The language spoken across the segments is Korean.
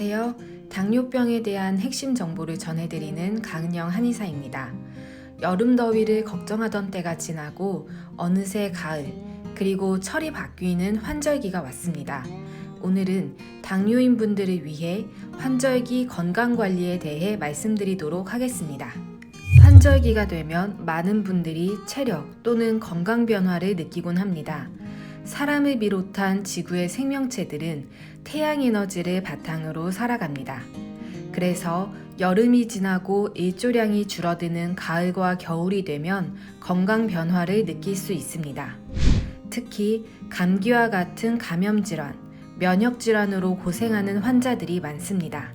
안녕하세요. 당뇨병에 대한 핵심 정보를 전해드리는 강은영 한의사입니다. 여름 더위를 걱정하던 때가 지나고 어느새 가을, 그리고 철이 바뀌는 환절기가 왔습니다. 오늘은 당뇨인 분들을 위해 환절기 건강 관리에 대해 말씀드리도록 하겠습니다. 환절기가 되면 많은 분들이 체력 또는 건강 변화를 느끼곤 합니다. 사람을 비롯한 지구의 생명체들은 태양 에너지를 바탕으로 살아갑니다. 그래서 여름이 지나고 일조량이 줄어드는 가을과 겨울이 되면 건강 변화를 느낄 수 있습니다. 특히 감기와 같은 감염 질환, 면역 질환으로 고생하는 환자들이 많습니다.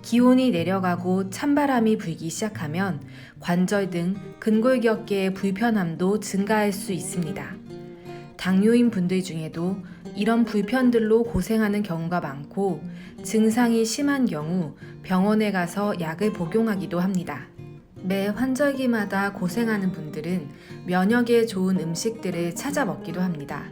기온이 내려가고 찬바람이 불기 시작하면 관절 등 근골격계의 불편함도 증가할 수 있습니다. 당뇨인 분들 중에도 이런 불편들로 고생하는 경우가 많고 증상이 심한 경우 병원에 가서 약을 복용하기도 합니다. 매 환절기마다 고생하는 분들은 면역에 좋은 음식들을 찾아 먹기도 합니다.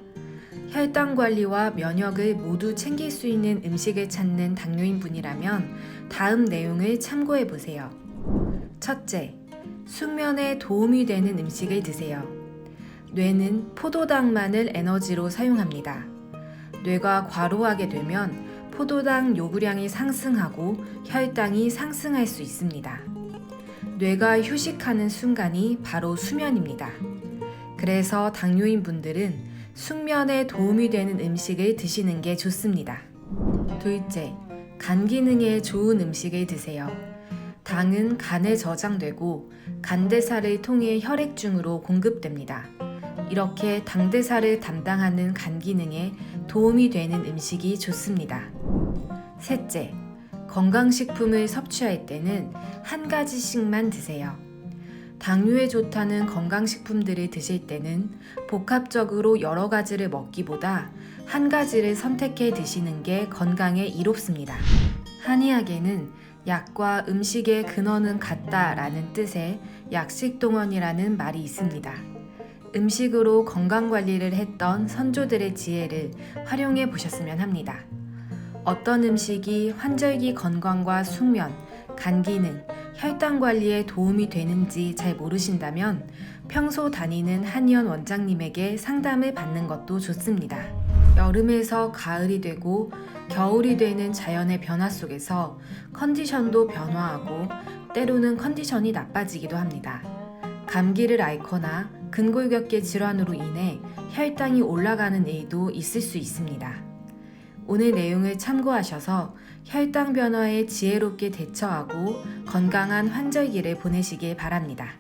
혈당 관리와 면역을 모두 챙길 수 있는 음식을 찾는 당뇨인 분이라면 다음 내용을 참고해 보세요. 첫째, 숙면에 도움이 되는 음식을 드세요. 뇌는 포도당만을 에너지로 사용합니다. 뇌가 과로하게 되면 포도당 요구량이 상승하고 혈당이 상승할 수 있습니다. 뇌가 휴식하는 순간이 바로 수면입니다. 그래서 당뇨인 분들은 숙면에 도움이 되는 음식을 드시는 게 좋습니다. 둘째, 간 기능에 좋은 음식을 드세요. 당은 간에 저장되고 간대사를 통해 혈액중으로 공급됩니다. 이렇게 당대사를 담당하는 간 기능에 도움이 되는 음식이 좋습니다. 셋째, 건강식품을 섭취할 때는 한 가지씩만 드세요. 당뇨에 좋다는 건강식품들을 드실 때는 복합적으로 여러 가지를 먹기보다 한 가지를 선택해 드시는 게 건강에 이롭습니다. 한의학에는 약과 음식의 근원은 같다라는 뜻의 약식동원이라는 말이 있습니다. 음식으로 건강 관리를 했던 선조들의 지혜를 활용해 보셨으면 합니다. 어떤 음식이 환절기 건강과 숙면, 간 기능, 혈당 관리에 도움이 되는지 잘 모르신다면 평소 다니는 한의원 원장님에게 상담을 받는 것도 좋습니다. 여름에서 가을이 되고 겨울이 되는 자연의 변화 속에서 컨디션도 변화하고 때로는 컨디션이 나빠지기도 합니다. 감기를 앓거나 근골격계 질환으로 인해 혈당이 올라가는 일도 있을 수 있습니다. 오늘 내용을 참고하셔서 혈당 변화에 지혜롭게 대처하고 건강한 환절기를 보내시길 바랍니다.